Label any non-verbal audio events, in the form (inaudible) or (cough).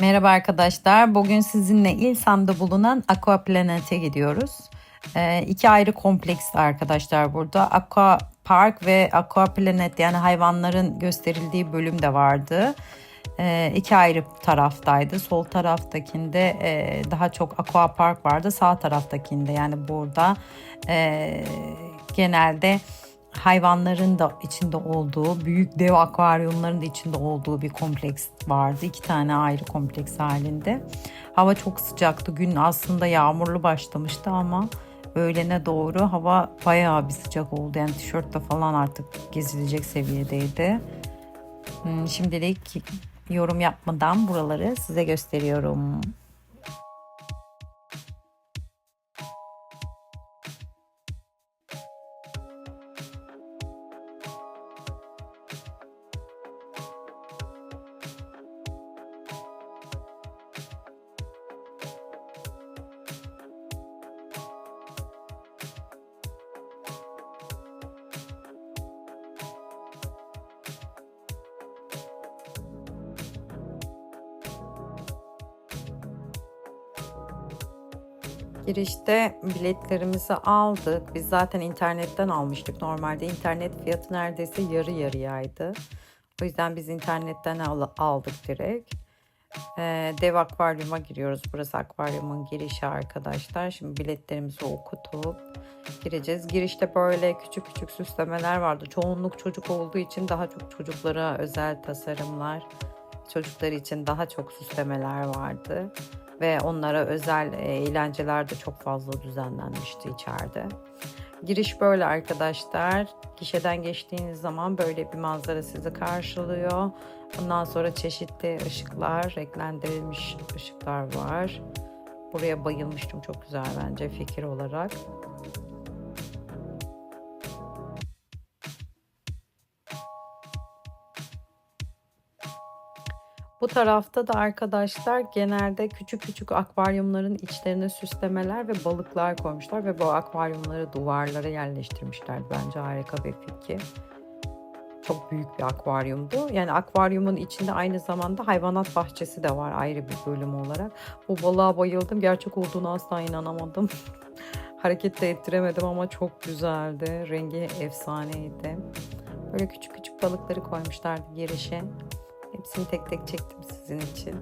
Merhaba arkadaşlar. Bugün sizinle İlsam'da bulunan Aqua Planet'e gidiyoruz. Ee, iki ayrı kompleks arkadaşlar burada. Aqua Park ve Aqua Planet yani hayvanların gösterildiği bölüm de vardı. Ee, iki ayrı taraftaydı. Sol taraftakinde e, daha çok Aqua Park vardı. Sağ taraftakinde yani burada e, genelde hayvanların da içinde olduğu, büyük dev akvaryumların da içinde olduğu bir kompleks vardı. İki tane ayrı kompleks halinde. Hava çok sıcaktı. Gün aslında yağmurlu başlamıştı ama öğlene doğru hava bayağı bir sıcak oldu. Yani tişörtle falan artık gezilecek seviyedeydi. Hmm, Şimdilik yorum yapmadan buraları size gösteriyorum. Girişte biletlerimizi aldık. Biz zaten internetten almıştık. Normalde internet fiyatı neredeyse yarı yarıyaydı. O yüzden biz internetten al- aldık direkt. Ee, dev akvaryuma giriyoruz. Burası akvaryumun girişi arkadaşlar. Şimdi biletlerimizi okutup gireceğiz. Girişte böyle küçük küçük süslemeler vardı. Çoğunluk çocuk olduğu için daha çok çocuklara özel tasarımlar, çocuklar için daha çok süslemeler vardı ve onlara özel e, eğlenceler de çok fazla düzenlenmişti içeride. Giriş böyle arkadaşlar. Gişeden geçtiğiniz zaman böyle bir manzara sizi karşılıyor. Ondan sonra çeşitli ışıklar, renklendirilmiş ışıklar var. Buraya bayılmıştım. Çok güzel bence fikir olarak. Bu tarafta da arkadaşlar genelde küçük küçük akvaryumların içlerine süslemeler ve balıklar koymuşlar ve bu akvaryumları duvarlara yerleştirmişler. Bence harika bir fikir. Çok büyük bir akvaryumdu. Yani akvaryumun içinde aynı zamanda hayvanat bahçesi de var ayrı bir bölüm olarak. Bu balığa bayıldım. Gerçek olduğunu asla inanamadım. (laughs) Hareket de ettiremedim ama çok güzeldi. Rengi efsaneydi. Böyle küçük küçük balıkları koymuşlardı girişe. Hepsini tek tek çektim sizin için.